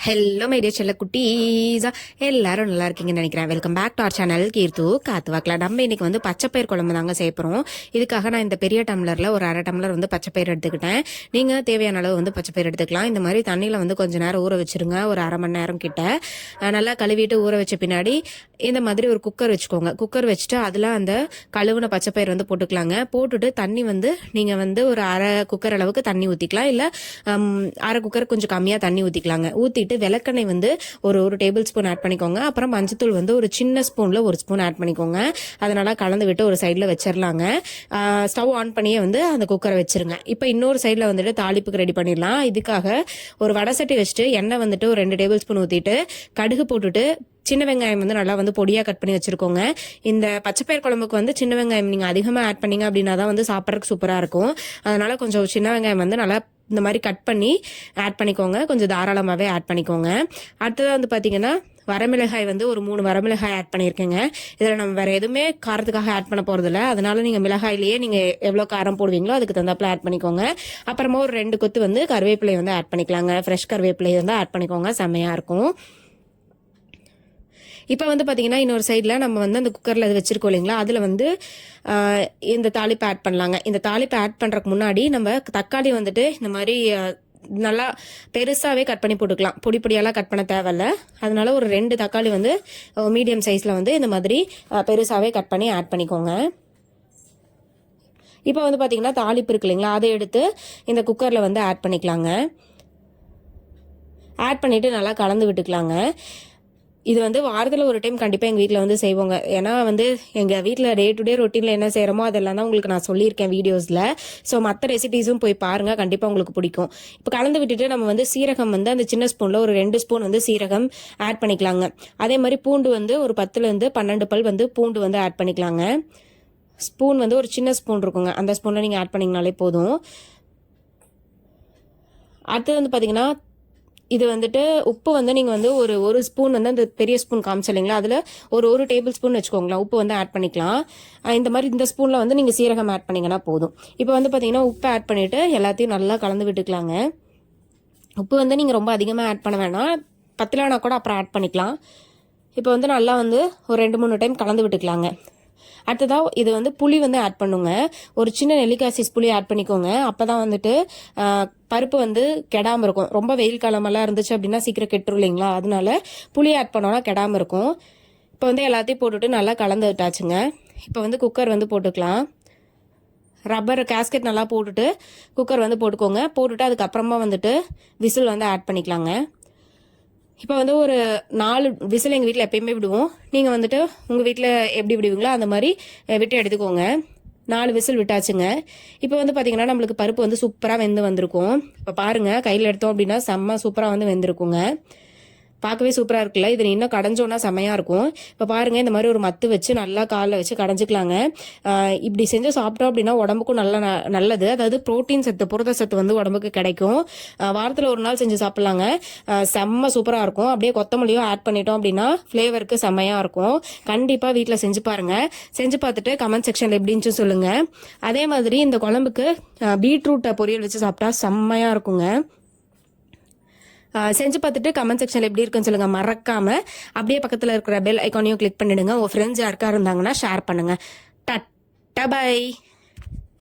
Hello my dear செல்ல குட்டீஸா எல்லாரும் நல்லா இருக்கீங்கன்னு நினைக்கிறேன். Welcome back to our channel கீர்த்து காத்து வாக்கலாம் நம்ம இன்னைக்கு வந்து பச்சைப்பயிர் குழம்பு தாங்க செய்ய போகிறோம் இதுக்காக நான் இந்த பெரிய டம்ளரில் ஒரு அரை டம்ளர் வந்து பச்சைப்பயிர் எடுத்துக்கிட்டேன். நீங்கள் தேவையான அளவு வந்து பச்சைப்பயிர் எடுத்துக்கலாம். இந்த மாதிரி தண்ணியில் வந்து கொஞ்ச நேரம் ஊற வச்சுருங்க. ஒரு அரை மணி நேரம் கிட்ட. நல்லா கழுவிட்டு ஊற வச்ச பின்னாடி இந்த மாதிரி ஒரு குக்கர் வச்சுக்கோங்க. குக்கர் வச்சுட்டு அதில் அந்த கழுவுன பச்சைப்பயிர் வந்து போட்டுக்கலாங்க. போட்டுட்டு தண்ணி வந்து நீங்கள் வந்து ஒரு அரை குக்கர் அளவுக்கு தண்ணி ஊற்றிக்கலாம் இல்லை அரை குக்கர் கொஞ்சம் கம்மியாக தண்ணி ஊற்றிக்கலாங்க ஊற்றி ஊற்றிட்டு விளக்கெண்ணெய் வந்து ஒரு ஒரு டேபிள் ஸ்பூன் ஆட் பண்ணிக்கோங்க. அப்புறம் மஞ்சத்தூள் வந்து ஒரு சின்ன ஸ்பூனில் ஒரு ஸ்பூன் ஆட் பண்ணிக்கோங்க. அதனால் கலந்து விட்டு ஒரு சைடில் வச்சிடலாங்க ஸ்டவ் ஆன் பண்ணியே வந்து அந்த குக்கரை வச்சுருங்க. இப்போ இன்னொரு சைடில் வந்துட்டு தாளிப்புக்கு ரெடி பண்ணிடலாம். இதுக்காக ஒரு வடை சட்டி வச்சுட்டு எண்ணெய் வந்துட்டு ஒரு ரெண்டு டேபிள் ஸ்பூன் ஊற்றிட்டு கடுகு போட்டுட்டு சின்ன வெங்காயம் வந்து நல்லா வந்து பொடியாக கட் பண்ணி வச்சுருக்கோங்க. இந்த பச்சைப்பயிர் குழம்புக்கு வந்து சின்ன வெங்காயம் நீங்கள் அதிகமாக ஆட் பண்ணீங்க அப்படின்னா தான் வந்து சாப்பிட்றதுக்கு சூப்பராக இருக்கும். அதனால் கொஞ்சம் சின்ன வெங்காயம் வந்து நல்லா இந்த மாதிரி கட் பண்ணி ஆட் பண்ணிக்கோங்க. கொஞ்சம் தாராளமாகவே ஆட் பண்ணிக்கோங்க. அடுத்ததாக வந்து பார்த்தீங்கன்னா வரமிளகாய் வந்து ஒரு மூணு வரமிளகாய் ஆட் பண்ணியிருக்கேங்க இதில் நம்ம வேறு எதுவுமே காரத்துக்காக ஆட் பண்ண போகிறதில்ல அதனால நீங்கள் மிளகாயிலேயே நீங்கள் எவ்வளோ காரம் போடுவீங்களோ அதுக்கு தந்தாப்புல ஆட் பண்ணிக்கோங்க. அப்புறமா ஒரு ரெண்டு கொத்து வந்து கருவேப்பிலை வந்து ஆட் பண்ணிக்கலாங்க. ஃப்ரெஷ் கருவேப்பிலை வந்து ஆட் பண்ணிக்கோங்க. செம்மையாக இருக்கும். இப்போ வந்து பார்த்தீங்கன்னா இன்னொரு சைடில் நம்ம வந்து அந்த குக்கரில் அது வச்சுருக்கோம் இல்லைங்களா? அதில் வந்து இந்த தாளிப்பை ஆட் பண்ணலாங்க. இந்த தாளிப்பை ஆட் பண்ணுறக்கு முன்னாடி நம்ம தக்காளி வந்துட்டு இந்த மாதிரி நல்லா பெருசாகவே கட் பண்ணி போட்டுக்கலாம். பொடி பொடியெல்லாம் கட் பண்ண தேவையில்ல. அதனால ஒரு ரெண்டு தக்காளி வந்து மீடியம் சைஸில் வந்து இந்த மாதிரி பெருசாகவே கட் பண்ணி ஆட் பண்ணிக்கோங்க. இப்போ வந்து பார்த்தீங்கன்னா தாளிப்பு இருக்கு இல்லைங்களா? அதை எடுத்து இந்த குக்கரில் வந்து ஆட் பண்ணிக்கலாங்க. ஆட் பண்ணிவிட்டு நல்லா கலந்து விட்டுக்கலாங்க. இது வந்து வாரத்தில் ஒரு டைம் கண்டிப்பாக எங்கள் வீட்டில் வந்து செய்வோங்க. ஏன்னா வந்து எங்கள் வீட்டில் டே டு டே ரொட்டீனில் என்ன செய்கிறோமோ அதெல்லாம் தான் உங்களுக்கு நான் சொல்லியிருக்கேன் வீடியோஸில் ஸோ மற்ற ரெசிபீஸும் போய் பாருங்கள் கண்டிப்பாக உங்களுக்கு பிடிக்கும். இப்போ கலந்து விட்டுட்டு நம்ம வந்து சீரகம் வந்து அந்த சின்ன ஸ்பூனில் ஒரு ரெண்டு ஸ்பூன் வந்து சீரகம் ஆட் பண்ணிக்கலாங்க. அதே மாதிரி பூண்டு வந்து ஒரு பத்துலேருந்து பன்னெண்டு பல் வந்து பூண்டு வந்து ஆட் பண்ணிக்கலாங்க. ஸ்பூன் வந்து ஒரு சின்ன ஸ்பூன் இருக்குங்க. அந்த ஸ்பூனில் நீங்கள் ஆட் பண்ணிங்கனாலே போதும். அடுத்தது வந்து பார்த்தீங்கன்னா இது வந்துட்டு உப்பு வந்து நீங்கள் வந்து ஒரு ஒரு ஸ்பூன் வந்து அந்த பெரிய ஸ்பூன் காமிச்சு இல்லைங்களா? அதில் ஒரு ஒரு டேபிள் ஸ்பூன் வச்சுக்கோங்களேன். உப்பு வந்து ஆட் பண்ணிக்கலாம். இந்த மாதிரி இந்த ஸ்பூனில் வந்து நீங்கள் சீரகம் ஆட் பண்ணிங்கன்னா போதும். இப்போ வந்து பார்த்தீங்கன்னா உப்பு ஆட் பண்ணிவிட்டு எல்லாத்தையும் நல்லா கலந்து விட்டுக்கலாங்க. உப்பு வந்து நீங்கள் ரொம்ப அதிகமாக ஆட் பண்ண வேணாம். பத்திலானா கூட அப்புறம் ஆட் பண்ணிக்கலாம். இப்போ வந்து நல்லா வந்து ஒரு ரெண்டு மூணு டைம் கலந்து விட்டுக்கலாங்க. அடுத்ததாக இது வந்து புளி வந்து ஆட் பண்ணுங்க. ஒரு சின்ன நெல்லிக்காய் சைஸ் புளி ஆட் பண்ணிக்கோங்க. அப்போ தான் வந்துட்டு பருப்பு வந்து கெடாமல் இருக்கும். ரொம்ப வெயில் காலமெல்லாம் இருந்துச்சு அப்படின்னா சீக்கிரம் கெட்டுரும் இல்லைங்களா? அதனால புளி ஆட் பண்ணோன்னா கெடாமல் இருக்கும். இப்போ வந்து எல்லாத்தையும் போட்டுட்டு நல்லா கலந்து விட்டாச்சுங்க. இப்போ வந்து குக்கர் வந்து போட்டுக்கலாம். ரப்பர் கேஸ்கெட் நல்லா போட்டுட்டு குக்கர் வந்து போட்டுக்கோங்க. போட்டுட்டு அதுக்கப்புறமா வந்துட்டு விசில் வந்து ஆட் பண்ணிக்கலாங்க. இப்போ வந்து ஒரு நாலு விசில் எங்கள் வீட்டில் எப்பயுமே விடுவோம். நீங்கள் வந்துட்டு உங்கள் வீட்டில் எப்படி விடுவீங்களோ அந்த மாதிரி விட்டு எடுத்துக்கோங்க. நாலு விசில் விட்டாச்சுங்க. இப்போ வந்து பார்த்தீங்கன்னா நம்மளுக்கு பருப்பு வந்து சூப்பராக வெந்து வந்திருக்கும். இப்போ பாருங்கள் கையில் எடுத்தோம் அப்படின்னா செம்ம சூப்பராக வந்து வெந்திருக்குங்க. பார்க்கவே சூப்பராக இருக்குல்ல? இது இன்னும் கடைஞ்சோன்னா செமையாக இருக்கும். இப்போ பாருங்கள் இந்த மாதிரி ஒரு மத்து வச்சு நல்லா காலில் வச்சு கடைஞ்சிக்கலாங்க. இப்படி செஞ்சு சாப்பிட்டோம் அப்படின்னா உடம்புக்கும் நல்ல ந- நல்லது. அதாவது புரோட்டீன் சத்து புரத சத்து வந்து உடம்புக்கு கிடைக்கும். வாரத்தில் ஒரு நாள் செஞ்சு சாப்பிட்லாங்க. செம்ம சூப்பராக இருக்கும். அப்படியே கொத்தமல்லியும் ஆட் பண்ணிட்டோம் அப்படின்னா ஃப்ளேவருக்கு செம்மையாக இருக்கும். கண்டிப்பாக வீட்டில் செஞ்சு பாருங்க. செஞ்சு பார்த்துட்டு கமெண்ட் செக்ஷனில் எப்படின்னு சொல்லுங்கள் அதே மாதிரி இந்த குழம்புக்கு பீட்ரூட்டை பொரியல் வச்சு சாப்பிட்டா செம்மையாக இருக்குங்க. செஞ்சு பார்த்துட்டு கமெண்ட் செக்ஷனில் எப்படி இருக்குன்னு சொல்லுங்க. மறக்காம அப்படியே பக்கத்தில் இருக்கிற பெல் ஐக்கானையும் கிளிக் பண்ணிடுங்க. உங்க ஃப்ரெண்ட்ஸ் யாருக்கா இருந்தாங்கன்னா ஷேர் பண்ணுங்க. Ta-ta by